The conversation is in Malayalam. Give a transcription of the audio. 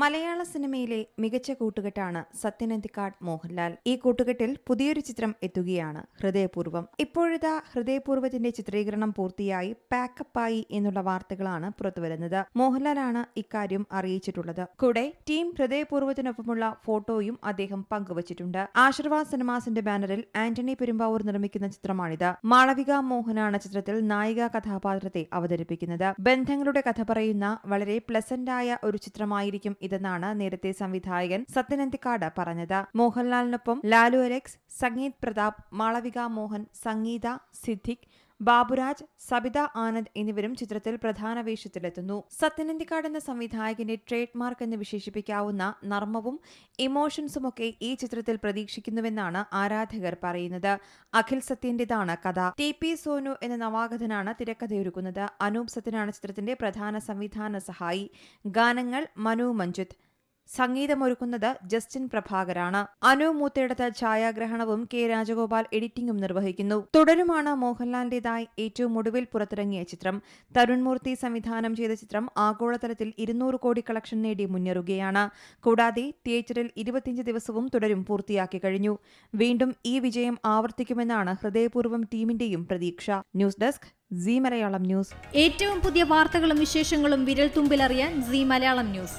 മലയാള സിനിമയിലെ മികച്ച കൂട്ടുകെട്ടാണ് സത്യനന്ദിക്കാട് മോഹൻലാൽ. ഈ കൂട്ടുകെട്ടിൽ പുതിയൊരു ചിത്രം എത്തുകയാണ് ഹൃദയപൂർവം. ഇപ്പോഴത്തെ ഹൃദയപൂർവത്തിന്റെ ചിത്രീകരണം പൂർത്തിയായി പാക്കപ്പായി എന്നുള്ള വാർത്തകളാണ് പുറത്തുവരുന്നത്. മോഹൻലാലാണ് ഇക്കാര്യം അറിയിച്ചിട്ടുള്ളത്. കൂടെ ടീം ഹൃദയപൂർവത്തിനൊപ്പമുള്ള ഫോട്ടോയും അദ്ദേഹം പങ്കുവച്ചിട്ടുണ്ട്. ആശീർവാദ് സിനിമാസിന്റെ ബാനറിൽ ആന്റണി പെരുമ്പാവൂർ നിർമ്മിക്കുന്ന ചിത്രമാണിത്. മാളവിക മോഹനാണ് ചിത്രത്തിൽ നായിക കഥാപാത്രത്തെ അവതരിപ്പിക്കുന്നത്. ബന്ധങ്ങളുടെ കഥ പറയുന്ന വളരെ പ്ലസന്റായ ഒരു ചിത്രമായിരിക്കും ഇതെന്നാണ് നേരത്തെ സംവിധായകൻ സത്യനന്തിക്കാട് പറഞ്ഞത്. മോഹൻലാലിനൊപ്പം ലാലു അലക്സ് സംഗീത് പ്രതാപ് മാളവിക മോഹൻ സംഗീത സിദ്ദിഖ് ബാബുരാജ് സബിത ആനന്ദ് എന്നിവരും ചിത്രത്തിൽ പ്രധാന വേഷത്തിലെത്തുന്നു. സത്യനന്ദിക്കാട് എന്ന സംവിധായകന്റെ ട്രേഡ് മാർക്ക് എന്ന് വിശേഷിപ്പിക്കാവുന്ന നർമ്മവും ഇമോഷൻസും ഒക്കെ ഈ ചിത്രത്തിൽ പ്രതീക്ഷിക്കുന്നുവെന്നാണ് ആരാധകർ പറയുന്നത്. അഖിൽ സത്യന്റേതാണ് കഥ. ടി പി സോനു എന്ന നവാഗതനാണ് തിരക്കഥയൊരുക്കുന്നത്. അനൂപ് സത്യനാണ് ചിത്രത്തിന്റെ പ്രധാന സംവിധാന സഹായി. ഗാനങ്ങൾ മനു മഞ്ജുത്. സംഗീതമൊരുക്കുന്നത് ജസ്റ്റിൻ പ്രഭാകരാണ്. അനു മൂത്തേടത്ത് ഛായാഗ്രഹണവും കെ രാജഗോപാൽ എഡിറ്റിംഗും നിർവഹിക്കുന്നു. തുടരുമാണ് മോഹൻലാലിന്റേതായി ഏറ്റവും ഒടുവിൽ പുറത്തിറങ്ങിയ ചിത്രം. തരുൺമൂർത്തി സംവിധാനം ചെയ്ത ചിത്രം ആഗോളതലത്തിൽ ഇരുന്നൂറ് കോടി കളക്ഷൻ നേടി മുന്നേറുകയാണ്. കൂടാതെ തിയേറ്ററിൽ ഇരുപത്തിയഞ്ച് ദിവസവും തുടരും പൂർത്തിയാക്കി കഴിഞ്ഞു. വീണ്ടും ഈ വിജയം ആവർത്തിക്കുമെന്നാണ് ഹൃദയപൂർവം ടീമിന്റെയും പ്രതീക്ഷ. News desk Zee Malayalam news. ഏറ്റവും പുതിയ വാർത്തകളും വിശേഷങ്ങളും വിരൽ തുമ്പിലറിയാൻ സി മലയാളം ന്യൂസ്.